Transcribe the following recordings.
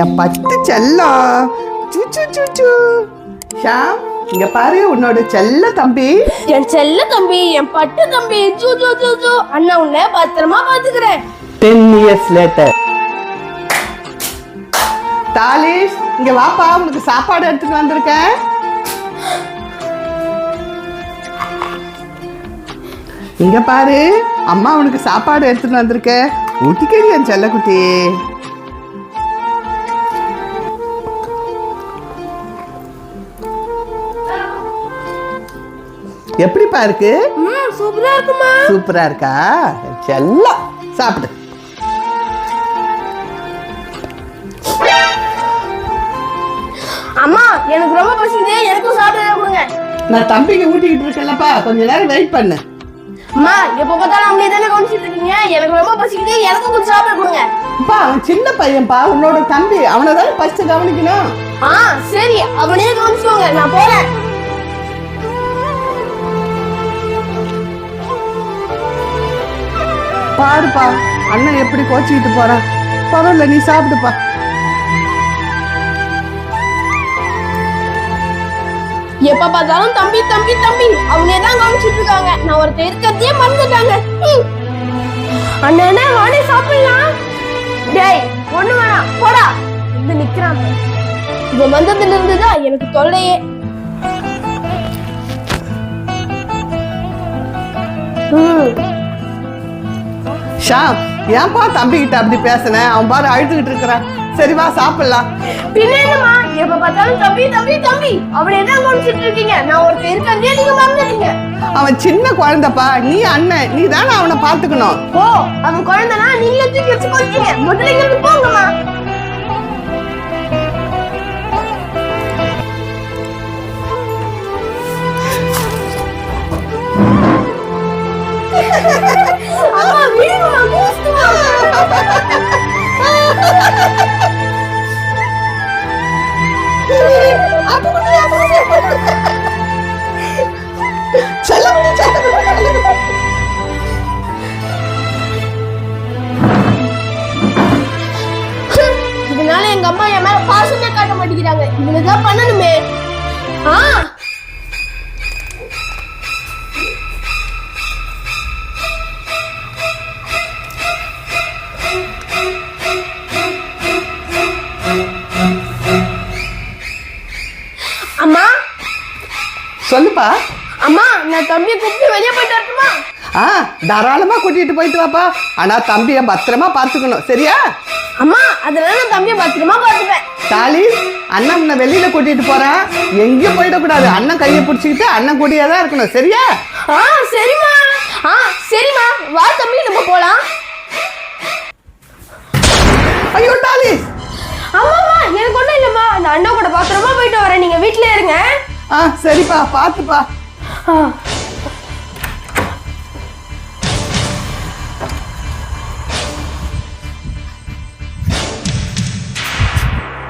என் பட்டு செல்லம் சு, சு, சு, சு. ஷாம் இங்க பாரு உன்னோட செல்ல தம்பி. என் செல்ல தம்பி என் பட்டு தம்பி. ஜூ ஜூ ஜூ ஜூ அண்ணா உன்னை பத்திரமா பாத்துக்கிறேன். டென் இயர்ஸ் லேட்டர் தாலிஷ் இங்க வாப்பா உனக்கு சாப்பாடு எடுத்துட்டு வந்திருக்கேன். இங்க பாரு அம்மா உனக்கு சாப்பாடு எடுத்துட்டு வந்திருக்கேன். ஊட்டிக்கடி என் செல்லக்குட்டி. எப்படிப்பா இருக்கு? சூப்பரா இருக்குமா? சூப்பரா இருக்கா? செல்லம் சாப்பிடு. அம்மா எனக்கு ரொம்ப பசிக்குது எனக்கும் சாப்பிட கொடுங்க. நான் தம்பிக்கு ஊட்டிக்கிட்டு இருக்கேன்லப்பா. கொஞ்ச நேரம் வெயிட் பண்ணு. அம்மா எப்ப பார்த்தாலும் அவங்க தானே கவனிச்சிட்டு இருக்கீங்க? எனக்கு ரொம்ப பசிக்குது எனக்கும் கொஞ்சம் சாப்பிட கொடுங்க. அப்பா அவன் சின்ன பையன்பா உன்னோட தம்பி. அவனை தானே ஃபர்ஸ்ட் கவனிக்கணும். ஆ சரி. அவனே கவனிச்சுக்கோங்க. நான் போறேன். பாருப்பா அண்ணன் எப்படி கோச்சிக்கிட்டு போறான் பரவாயில்ல நீ சாப்பிடுப்பா. எப்ப பார்த்தாலும் தம்பி தம்பி தம்பி அவனே தான் காமிச்சிட்டு இருக்காங்க. நான் ஒருத்தர் இருக்கிறதே மறந்துட்டாங்க. அண்ணா வாடே சாப்பிடலாம். டேய் ஒண்ணு வேணாம். போடா. வந்து நிக்கிறான். இவன் வந்ததுல இருந்துதான் எனக்கு தொல்லையே. ம் ஷாம் ஏன்பா தம்பி கிட்ட அப்படி பேசுன? அவன் பாரு அழுதுகிட்டு இருக்கிறான் சரி வா சாப்பிடலாம். பின்ன என்னம்மா? எப்ப பார்த்தாலும் தம்பி தம்பி தம்பி. அவனை என்ன கவனிச்சிட்டு இருக்கீங்க? நான் ஒருத்தர் இருக்கிறதே நீங்க மறந்துட்டீங்க. அவன் சின்ன குழந்தைப்பா. நீ அண்ணன். நீ தானே அவனை பாத்துக்கணும் ஓ அவன் குழந்தைனா நீங்களே தூக்கி வச்சு போயிட்டீங்க முதல்ல இங்க போங்கம்மா. இதனால எங்க அம்மா என் மேல பாசமே காட்ட மாட்டேங்கிறாங்க. இவனுதான் பண்ணணுமே. ஆ? சொல்லுப்பா. அம்மா நான் தம்பியை கூப்பிட்டு வெளியே போயிட்டு வரட்டுமா? ஆ தாராளமா கூட்டிட்டு போயிட்டு வாப்பா. ஆனா தம்பியை பத்திரமா பாத்துக்கணும் சரியா? அம்மா அதெல்லாம் நான் தம்பியை பத்திரமா பார்த்துப்பேன். தாலி அண்ணன் உன்னை வெளியில கூட்டிட்டு போறான். எங்கேயும் போயிடக்கூடாது. அண்ணன் கையை பிடிச்சிக்கிட்டு அண்ணன் கூடயே தான் இருக்கணும். சரியா? ஆ சரிம்மா. ஆ சரிம்மா. வா தம்பி நம்ம போலாம். ஐயோ டாலி ஆ சரிப்பா பார்த்துப்பா.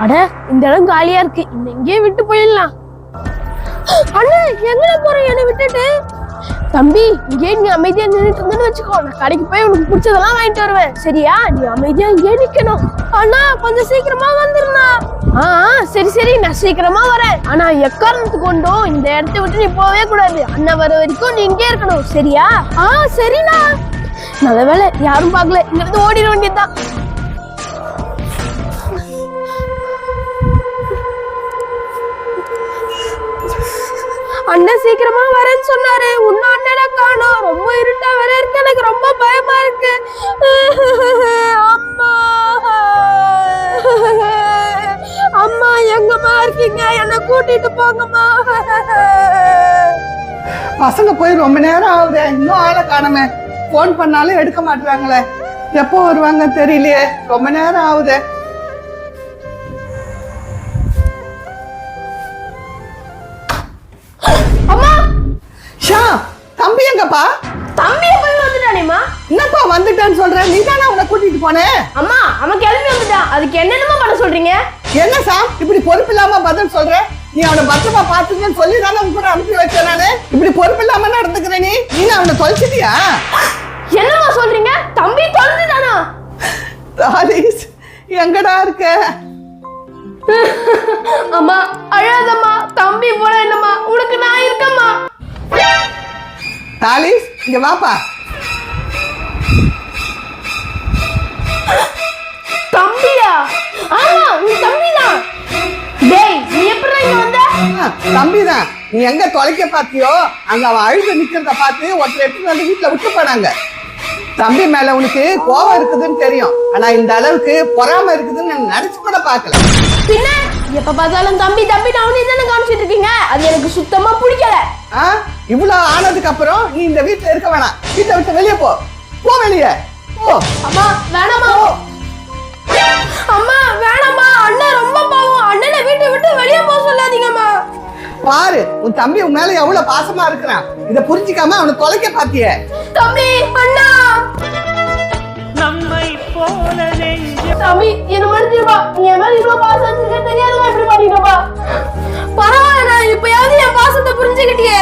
அட இந்த இடம் காலியா இருக்கு. இந்த இங்கேயே விட்டு போயிடலாம். அண்ணா எங்கட போற? என்னை விட்டுட்டு. தம்பி இங்கே நீ அமைதியா நின்றுட்டு இருந்தேன்னு வச்சுக்கோ. நான் கடைக்கு போய் உனக்கு பிடிச்சதெல்லாம் வாங்கிட்டு வருவேன். சரியா? நீ அமைதியா இங்கே நிக்கணும். அண்ணா கொஞ்சம் சீக்கிரமா வந்துருண்ணா. ஆ சரி சரி நான் சீக்கிரமா வரேன். ஆனா எக்காரணத்துக்கு கொண்டும் இந்த இடத்த விட்டு நீ போவே கூடாது. அண்ணா வர வரைக்கும் நீ இங்கே இருக்கணும் சரியா? ஆ சரிண்ணா. நல்ல வேலை யாரும் பார்க்கல. இங்க இருந்து ஓடிட வேண்டியதுதான். அண்ணன் சீக்கிரமா வரேன்னு சொன்னாரு. இன்னும் அண்ணனை காணோம். ரொம்ப இருட்டா வேற இருக்கு. எனக்கு ரொம்ப பயமா இருக்கு. கூட்டிட்டு போங்கம்மா. பசங்க போய் ரொம்ப நேரம் ஆகுது. இன்னும் ஆளை காணுமே. ஃபோன் பண்ணாலும் எடுக்க மாட்டாங்களே எப்போ வருவாங்க தெரியலையே. ரொம்ப நேரம் ஆகுது. அம்மா! ஷா தம்பி எங்கப்பா? தம்பி போய் வந்துட்டானேம்மா? என்னப்பா வந்துட்டான்னு சொல்ற? நீ தானே அவனை கூட்டிட்டு போனேன் அம்மா அவன் கிளம்பி வந்துட்டான். அதுக்கு என்னென்னமா பண்ண சொல்றீங்க? என்ன சாம்? இப்படி பொறுப்பு இல்லாம பதில் சொல்ற? நீ அவனை பத்திரமா பாத்துக்கன்னு சொல்லி தானே உன் கூட அனுப்பி வச்சேன் நானு? இப்படி பொறுப்பு இல்லாம நடந்துக்கிற நீ? நீ அவனை தொலைச்சிட்டியா? என்னம்மா சொல்றீங்க? தம்பி தொலைஞ்சுட்டானா? தாலிஸ் எங்கடா இருக்க? அம்மா அழாதம்மா. தம்பி போல என்னம்மா? உனக்கு நான் இருக்கம்மா. தாலிஸ் இங்க வாப்பா. தம்பியா? ஆமா உன் தம்பிதான். டேய் நீ தம்பிதான். நீ எங்க தொலைக்க பாத்தியோ அங்க அவன் அழுது நிக்கிறத பார்த்து ஒருத்தர் எடுத்து வந்து வீட்டுல விட்டு போனாங்க. தம்பி மேல உனக்கு கோவம் இருக்குதுன்னு தெரியும். ஆனா இந்த அளவுக்கு பொறாம இருக்குதுன்னு நான் நினைச்சு கூட பார்க்கல. பின்ன எப்ப பார்த்தாலும் தம்பி தம்பி அவனே தானே காமிச்சிட்டு இருக்கீங்க. அது எனக்கு சுத்தமா பிடிக்கல. இவ்வளவு ஆனதுக்கு அப்புறம் நீ இந்த வீட்டுல இருக்க வேணாம். வீட்டை விட்டு வெளியே போ. போ வெளியே. போ. அம்மா வேணாமா பாரு உன் தம்பி உன் மேல எவ்வளவு பாசமா இருக்கிறான். இத புரிஞ்சுக்காம அவனை தொலைக்க பாத்திய. தம்பி அண்ணா! நம்மை போல தம்பி என்ன மனுஷன்பா நீ என் மேல இவ்வளவு பாசம் வச்சிருக்க தெரியாதவா இப்படி பண்ணிட்டப்பா பரவாயில்ல இப்பயாவது என் பாசத்தை புரிஞ்சுக்கிட்டியே.